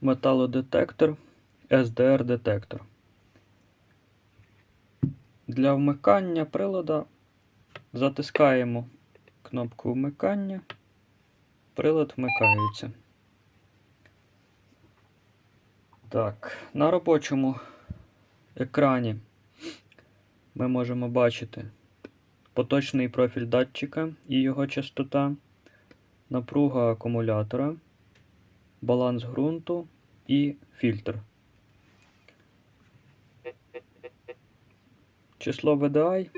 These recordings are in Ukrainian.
металодетектор SDR-детектор. Для вмикання прилада затискаємо кнопку вмикання, прилад вмикається. Так, на робочому екрані ми можемо бачити поточний профіль датчика і його частота, напруга акумулятора, баланс ґрунту і фільтр. Число VDI,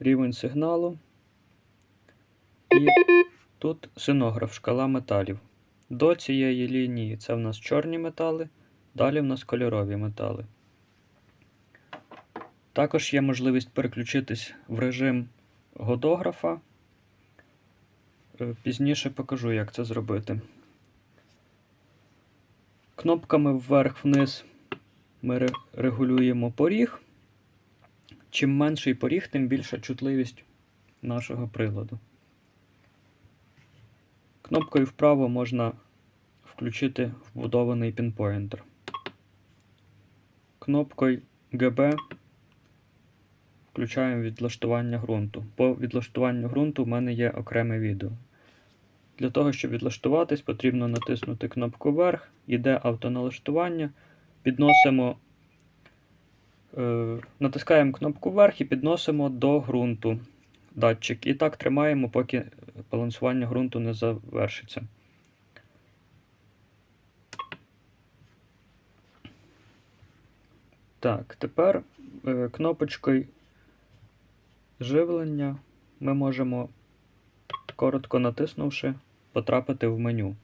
рівень сигналу і тут синограф, шкала металів. До цієї лінії це в нас чорні метали, далі в нас кольорові метали. Також є можливість переключитись в режим годографа. Е, Пізніше покажу, як це зробити. Кнопками вверх-вниз ми регулюємо поріг. Чим менший поріг, тим більша чутливість нашого приладу. Кнопкою вправо можна включити вбудований пінпоінтер. Кнопкою GB включаємо відлаштування ґрунту. По відлаштуванню ґрунту в мене є окреме відео. Для того, щоб відлаштуватись, потрібно натиснути кнопку вверх, іде автоналаштування, підносимо, е, натискаємо кнопку вверх і підносимо до ґрунту датчик. І так тримаємо, поки балансування ґрунту не завершиться. Так, тепер е, кнопочкою живлення ми можемо, коротко натиснувши, потрапити в меню.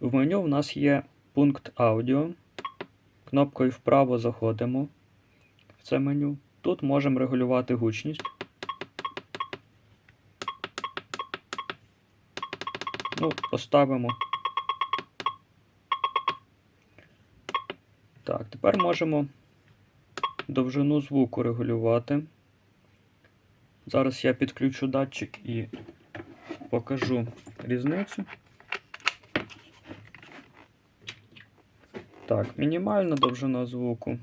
В меню в нас є пункт аудіо. Кнопкою вправо заходимо в це меню. Тут можемо регулювати гучність. Ну, поставимо. Так, тепер можемо довжину звуку регулювати. Зараз я підключу датчик і покажу різницю. Так, мінімальна довжина звуку.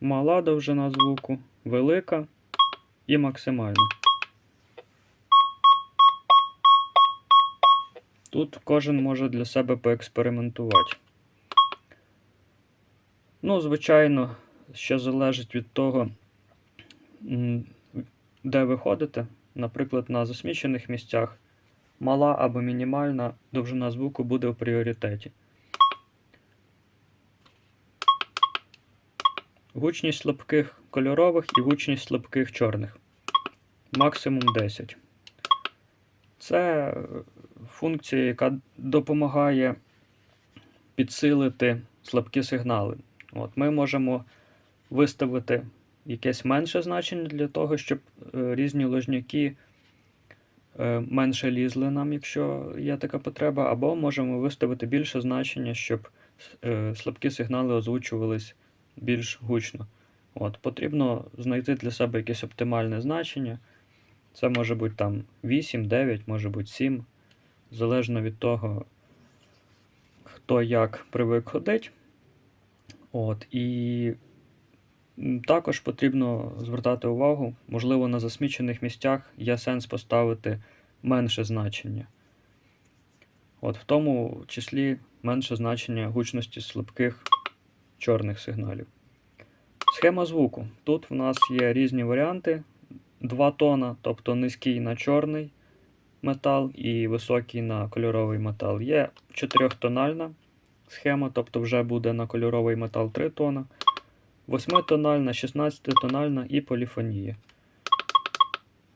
Мала довжина звуку, велика і максимальна. Тут кожен може для себе поекспериментувати. Ну, звичайно, ще залежить від того, де ви ходите. Наприклад, на засмічених місцях мала або мінімальна довжина звуку буде в пріоритеті. Гучність слабких кольорових і гучність слабких чорних. Максимум 10. Це функція, яка допомагає підсилити слабкі сигнали. От, Ми можемо виставити якесь менше значення для того, щоб е, різні ложняки е, менше лізли нам, якщо є така потреба, або можемо виставити більше значення, щоб е, слабкі сигнали озвучувались більш гучно. От, Потрібно знайти для себе якесь оптимальне значення. Це може бути там 8, 9, може бути 7, залежно від того, хто як привик ходить. От, і також потрібно звертати увагу, можливо, на засмічених місцях є сенс поставити менше значення. От, в тому числі менше значення гучності слабких чорних сигналів. Схема звуку. Тут в нас є різні варіанти. Два тона, тобто низький на чорний метал і високий на кольоровий метал. Є чотирьохтональна схема, тобто вже буде на кольоровий метал 3 тона, восьмитональна, 16-тональна і поліфонія.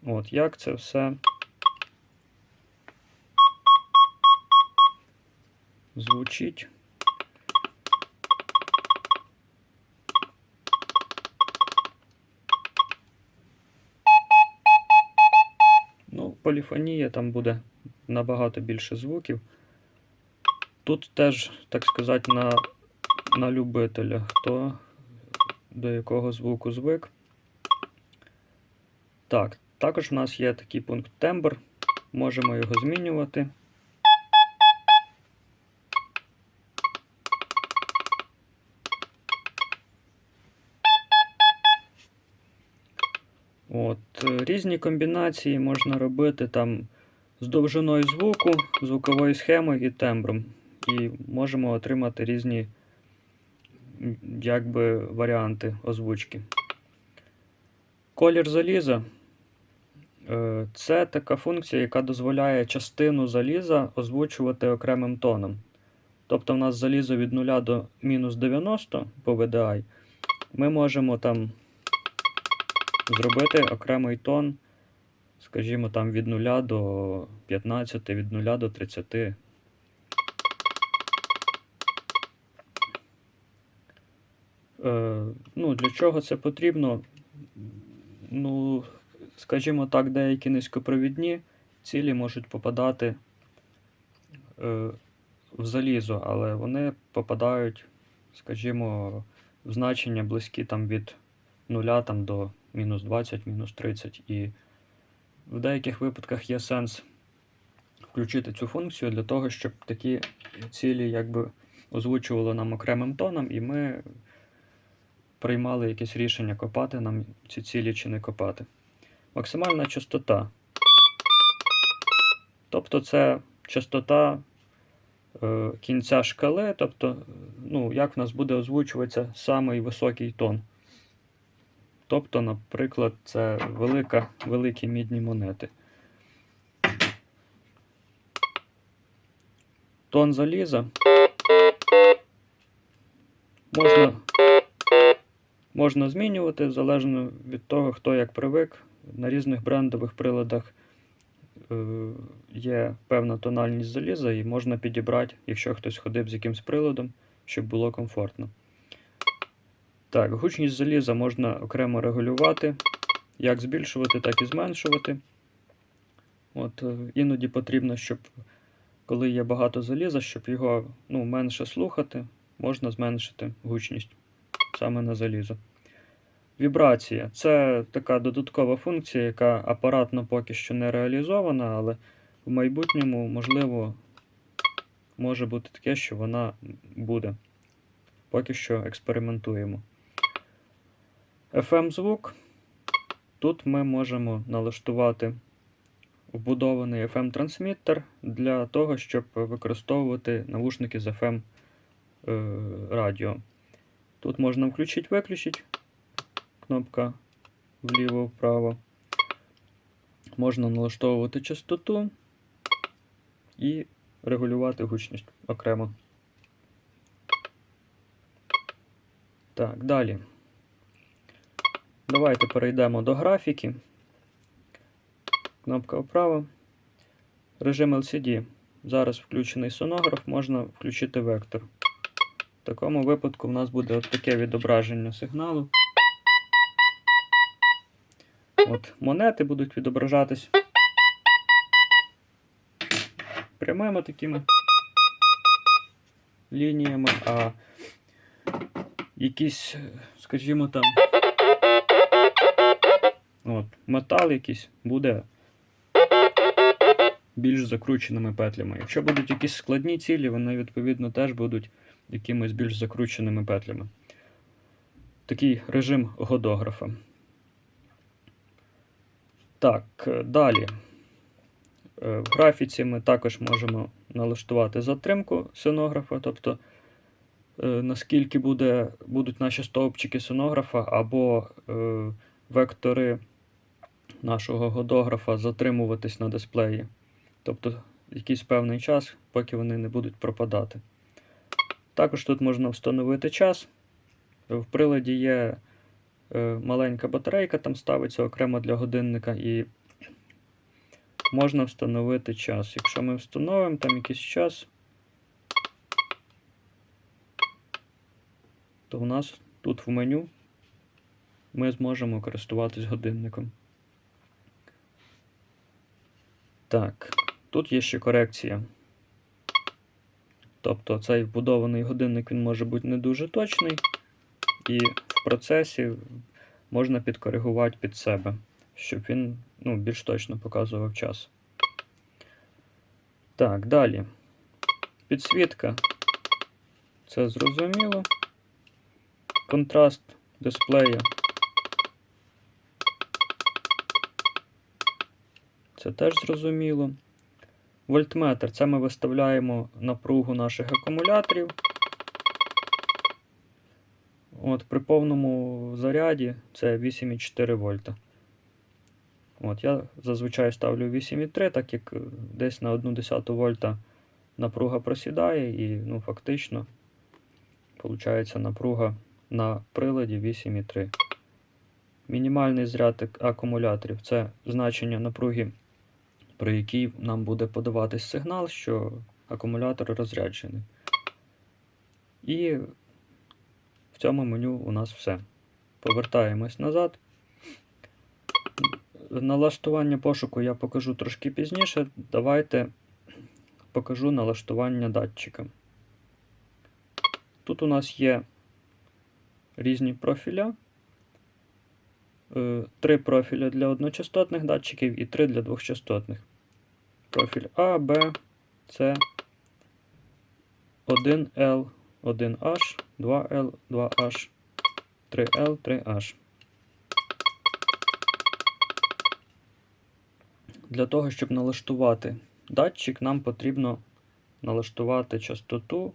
От, як це все звучить. Ну, поліфонія там буде набагато більше звуків. Тут теж, так сказати, на, на любителя, хто до якого звуку звик. Так, Також в нас є такий пункт тембр, можемо його змінювати. От, е, різні комбінації можна робити там з довжиною звуку, звуковою схемою і тембром. І можемо отримати різні якби, варіанти озвучки. Колір заліза е, це така функція, яка дозволяє частину заліза озвучувати окремим тоном. Тобто, в нас залізо від 0 до мінус 90 по VDI. Ми можемо там зробити окремий тон, скажімо, там від 0 до 15, від 0 до 30. Ну, для чого це потрібно? Ну, скажімо так, деякі низькопровідні цілі можуть попадати е, в залізо, але вони попадають, скажімо, в значення близькі там від 0 там, до мінус 20, мінус 30. І в деяких випадках є сенс включити цю функцію для того, щоб такі цілі якби озвучували нам окремим тоном, і ми приймали якесь рішення, копати нам ці цілі чи не копати. Максимальна частота. Тобто це частота е, кінця шкали, тобто, ну, як в нас буде озвучуватися самий високий тон. Тобто, наприклад, це велика, великі мідні монети. Тон заліза можна, можна змінювати залежно від того, хто як привик. На різних брендових приладах е, є певна тональність заліза, і можна підібрати, якщо хтось ходив з якимсь приладом, щоб було комфортно. Так, гучність заліза можна окремо регулювати, як збільшувати, так і зменшувати. От, е, Іноді потрібно, щоб коли є багато заліза, щоб його ну, менше слухати, можна зменшити гучність саме на залізо. Вібрація це така додаткова функція, яка апаратно поки що не реалізована, але в майбутньому, можливо, може бути таке, що вона буде. Поки що експериментуємо. FM звук. Тут ми можемо налаштувати вбудований FM-трансміттер для того, щоб використовувати навушники з FM е, радіо. Тут можна включити-виключити кнопка вліво-вправо. Можна налаштовувати частоту і регулювати гучність окремо. Так, далі. Давайте перейдемо до графіки. Кнопка вправо. Режим LCD. Зараз включений сонограф, можна включити вектор. Такому випадку в нас буде от таке відображення сигналу. От Монети будуть відображатись прямими такими лініями, а якісь, скажімо там, от, метал якийсь буде більш закрученими петлями. Якщо будуть якісь складні цілі, вони відповідно теж будуть якимись більш закрученими петлями. Такий режим годографа. Так, е, далі. Е, В графіці ми також можемо налаштувати затримку синографа, тобто е, наскільки буде, будуть наші стовпчики синографа або е, вектори нашого годографа затримуватись на дисплеї. Тобто якийсь певний час, поки вони не будуть пропадати. Також тут можна встановити час. В приладі є е, маленька батарейка, там ставиться окремо для годинника, і можна встановити час. Якщо ми встановимо там якийсь час, то у нас тут в меню ми зможемо користуватись годинником. Так, тут є ще корекція. Тобто цей вбудований годинник він може бути не дуже точний, і в процесі можна підкоригувати під себе, щоб він ну, більш точно показував час. Так, далі. Підсвітка. Це зрозуміло. Контраст дисплея. Це теж зрозуміло. Вольтметр це ми виставляємо напругу наших акумуляторів. От, При повному заряді це 8,4 вольта. От, Я зазвичай ставлю 8,3, так як е, десь на 1,1 вольта напруга просідає, і ну, фактично виходить напруга на приладі 8,3. Мінімальний зряд акумуляторів це значення напруги, при якій нам буде подаватись сигнал, що акумулятор розряджений. І в цьому меню у нас все. Повертаємось назад. Налаштування пошуку я покажу трошки пізніше. Давайте покажу налаштування датчика. Тут у нас є різні профіля. Е, Три профіля для одночастотних датчиків і три для двохчастотних. Профіль А, Б, С, 1L, 1H, 2L, 2H, 3L, 3H. Для того, щоб налаштувати датчик, нам потрібно налаштувати частоту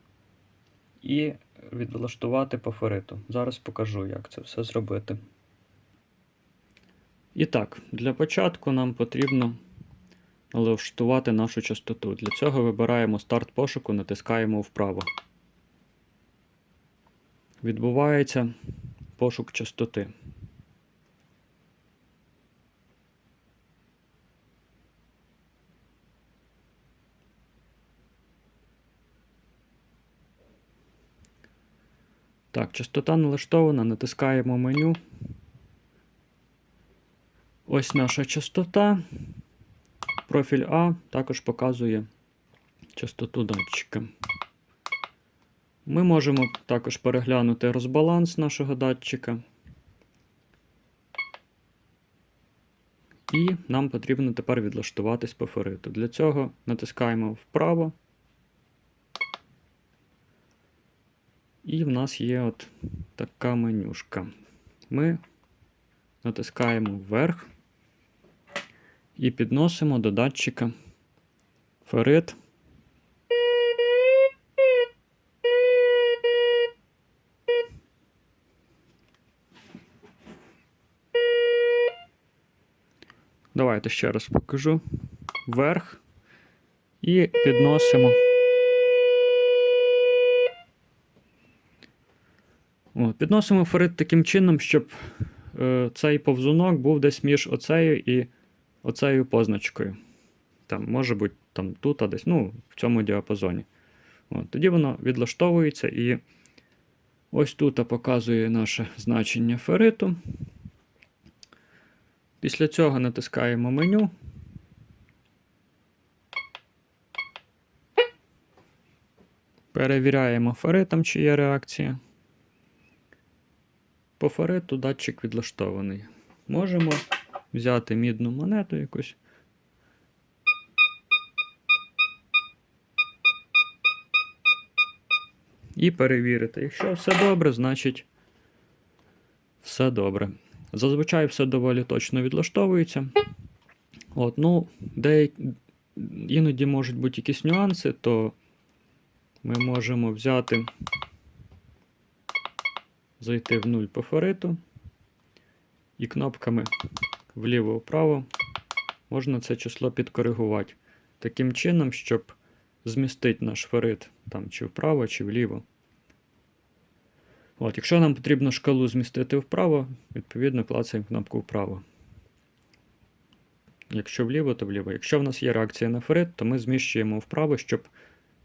і відлаштувати по фериту. Зараз покажу, як це все зробити. І так, для початку нам потрібно налаштувати нашу частоту. Для цього вибираємо старт пошуку, натискаємо вправо. Відбувається пошук частоти. Так, частота налаштована, натискаємо меню. Ось наша частота. Профіль А також показує частоту датчика. Ми можемо також переглянути розбаланс нашого датчика. І нам потрібно тепер відлаштуватись по фериту. Для цього натискаємо вправо. І в нас є от така менюшка. Ми натискаємо вверх і підносимо до датчика ферит. Давайте ще раз покажу. Вверх і підносимо. От, підносимо ферит таким чином, щоб е, цей повзунок був десь між оцею і оцею позначкою. Там, може бути там тут, а десь, ну, в цьому діапазоні. От, тоді воно відлаштовується і ось тут показує наше значення фериту. Після цього натискаємо меню. Перевіряємо феритом, чи є реакція. По фериту датчик відлаштований. Можемо взяти мідну монету якусь. І перевірити. Якщо все добре, значить все добре. Зазвичай все доволі точно відлаштовується. От, ну, деякі, іноді можуть бути якісь нюанси, то ми можемо взяти, зайти в нуль по фериту і кнопками вліво-вправо можна це число підкоригувати. Таким чином, щоб змістити наш ферит там, чи вправо, чи вліво. От, Якщо нам потрібно шкалу змістити вправо, відповідно клацаємо кнопку вправо. Якщо вліво, то вліво. Якщо в нас є реакція на ферит, то ми зміщуємо вправо, щоб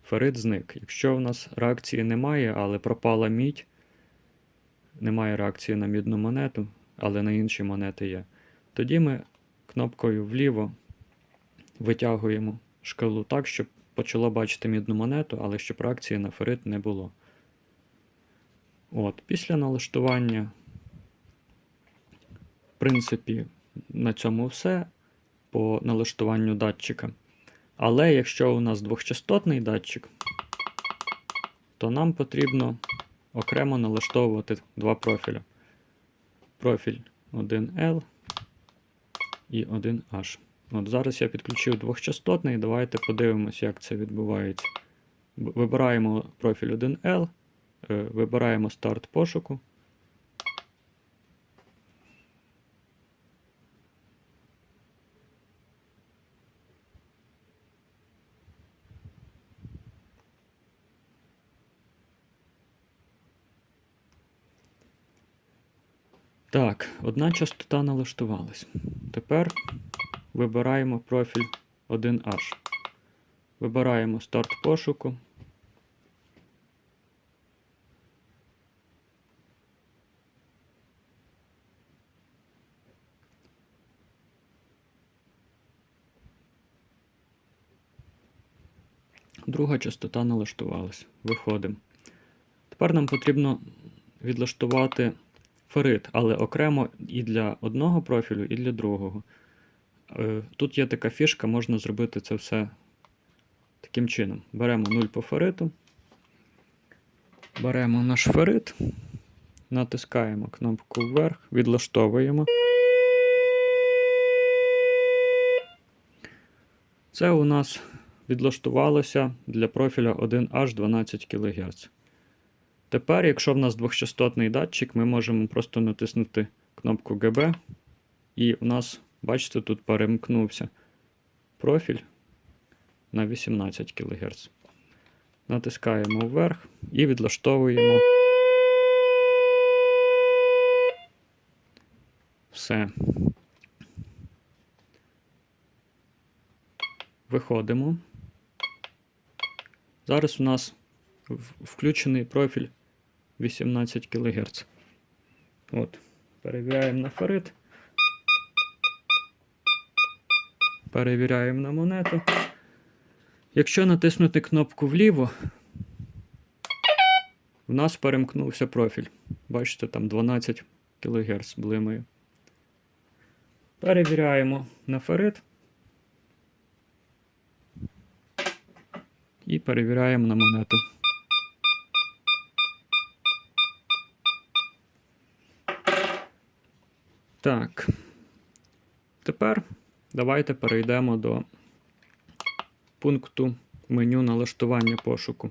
ферит зник. Якщо в нас реакції немає, але пропала мідь, немає реакції на мідну монету, але на інші монети є, тоді ми кнопкою вліво витягуємо шкалу так, щоб почало бачити мідну монету, але щоб реакції на ферит не було. От, Після налаштування, в принципі, на цьому все по налаштуванню датчика. Але якщо у нас двохчастотний датчик, то нам потрібно окремо налаштовувати два профіля. Профіль 1L і 1H. От Зараз я підключив двохчастотний, давайте подивимось, як це відбувається. Вибираємо профіль 1L, е, вибираємо старт пошуку. Так, одна частота налаштувалась. Тепер вибираємо профіль 1H. Вибираємо старт пошуку. Друга частота налаштувалась. Виходимо. Тепер нам потрібно відлаштувати ферит, але окремо і для одного профілю, і для другого. Е, Тут є така фішка, можна зробити це все таким чином. Беремо 0 по фериту, беремо наш ферит, натискаємо кнопку вверх, відлаштовуємо. Це у нас відлаштувалося для профіля 1H 12 кГц. Тепер, якщо в нас двохчастотний датчик, ми можемо просто натиснути кнопку GB, і у нас, бачите, тут перемкнувся профіль на 18 кГц. Натискаємо вверх і відлаштовуємо. Все. Виходимо. Зараз у нас включений профіль 18 кГц. От, перевіряємо на ферит. Перевіряємо на монету. Якщо натиснути кнопку вліво, в нас перемкнувся профіль. Бачите, там 12 кГц блимає. Перевіряємо на ферит. І перевіряємо на монету. Так. Тепер давайте перейдемо до пункту меню налаштування пошуку.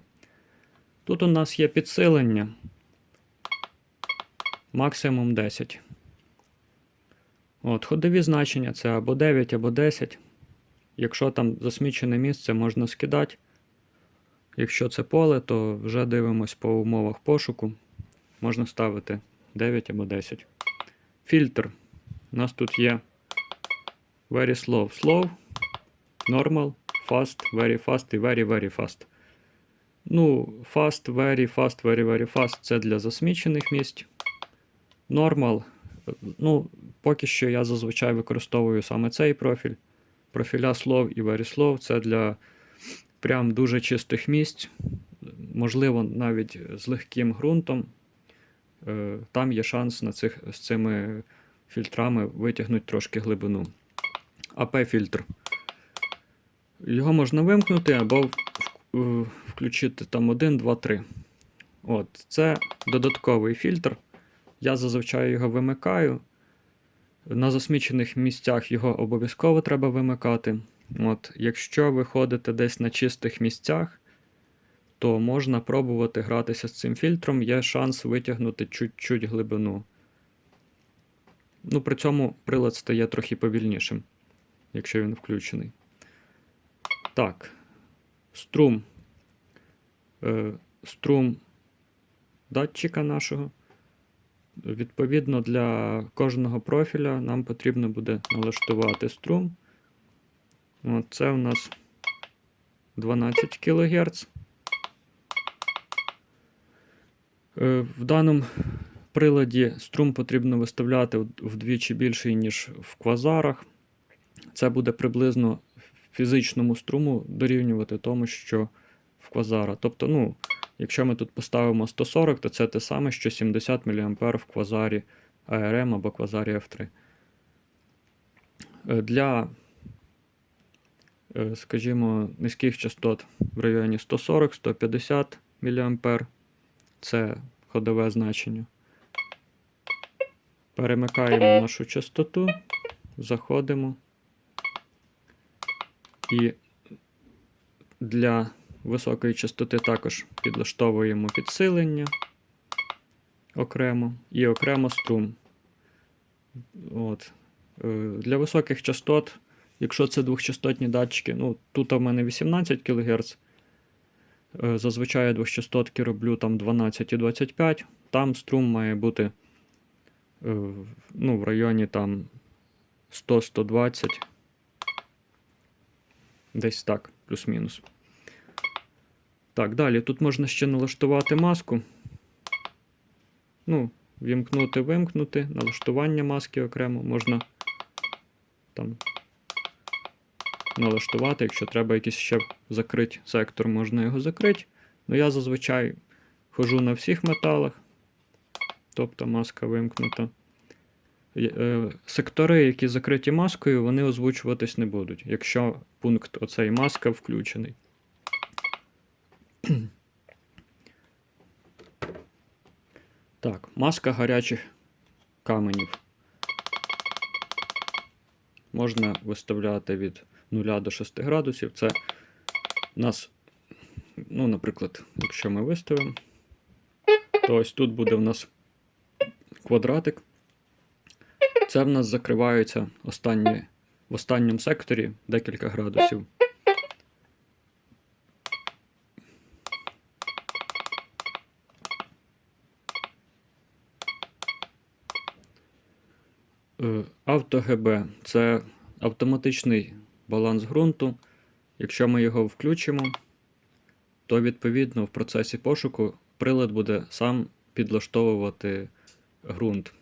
Тут у нас є підсилення максимум 10. От, ходові значення це або 9, або 10. Якщо там засмічене місце, можна скидати. Якщо це поле, то вже дивимось по умовах пошуку. Можна ставити 9 або 10. Фільтр. У нас тут є very slow, slow, normal, fast, very fast і very, very fast. Ну, fast, very, fast, very, very fast це для засмічених місць. Normal. Ну, поки що я зазвичай використовую саме цей профіль. Профіля slow і very slow це для прям дуже чистих місць. Можливо, навіть з легким ґрунтом. Е, Там є шанс на цих, з цими фільтрами витягнути трошки глибину. АП-фільтр. Його можна вимкнути або включити там 1, 2, 3. От, це додатковий фільтр. Я зазвичай його вимикаю. На засмічених місцях його обов'язково треба вимикати. От, якщо ви ходите десь на чистих місцях, то можна пробувати гратися з цим фільтром, є шанс витягнути чуть-чуть глибину. Ну, при цьому прилад стає трохи повільнішим, якщо він включений. Так. Струм. Е, струм датчика нашого. Відповідно, для кожного профіля нам потрібно буде налаштувати струм. От це у нас 12 кГц. Е, В даному приладі струм потрібно виставляти вдвічі більший, ніж в квазарах. Це буде приблизно фізичному струму дорівнювати тому, що в квазара. Тобто, ну, якщо ми тут поставимо 140, то це те саме, що 70 мА в квазарі ARM або квазарі F3. Е, Для, е, скажімо, низьких частот в районі 140-150 мА це ходове значення. Перемикаємо нашу частоту, заходимо. І для високої частоти також підлаштовуємо підсилення окремо і окремо струм. От. Е, Для високих частот, якщо це двохчастотні датчики, ну тут у мене 18 кГц. Е, Зазвичай я двохчастотки роблю там 12 і 25. Там струм має бути е, ну, в районі там 100-120. Десь так, плюс-мінус. Так, далі тут можна ще налаштувати маску. Ну, вімкнути, вимкнути, налаштування маски окремо можна там налаштувати, якщо треба якийсь ще закрити сектор, можна його закрити. Ну, я зазвичай хожу на всіх металах, тобто маска вимкнута. Е, Сектори, які закриті маскою, вони озвучуватись не будуть, якщо пункт оцей маска включений. Так, маска гарячих каменів. Можна виставляти від 0 до 6 градусів. Це нас, ну, наприклад, якщо ми виставимо, то ось тут буде в нас квадратик. Це в нас закриваються останні, в останньому секторі декілька градусів. Е, Авто-ГБ це автоматичний баланс ґрунту. Якщо ми його включимо, то відповідно в процесі пошуку прилад буде сам підлаштовувати ґрунт.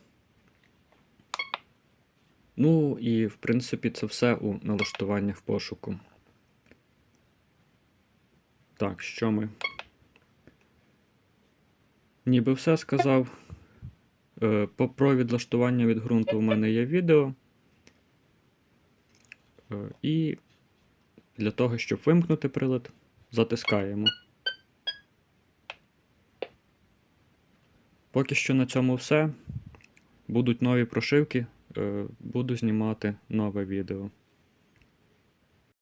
Ну і в принципі це все у налаштуваннях пошуку. Так, що ми? Ніби все сказав. Е, Про відлаштування від ґрунту у мене є відео. Е, І для того, щоб вимкнути прилад, затискаємо. Поки що на цьому все. Будуть нові прошивки, е, буду знімати нове відео.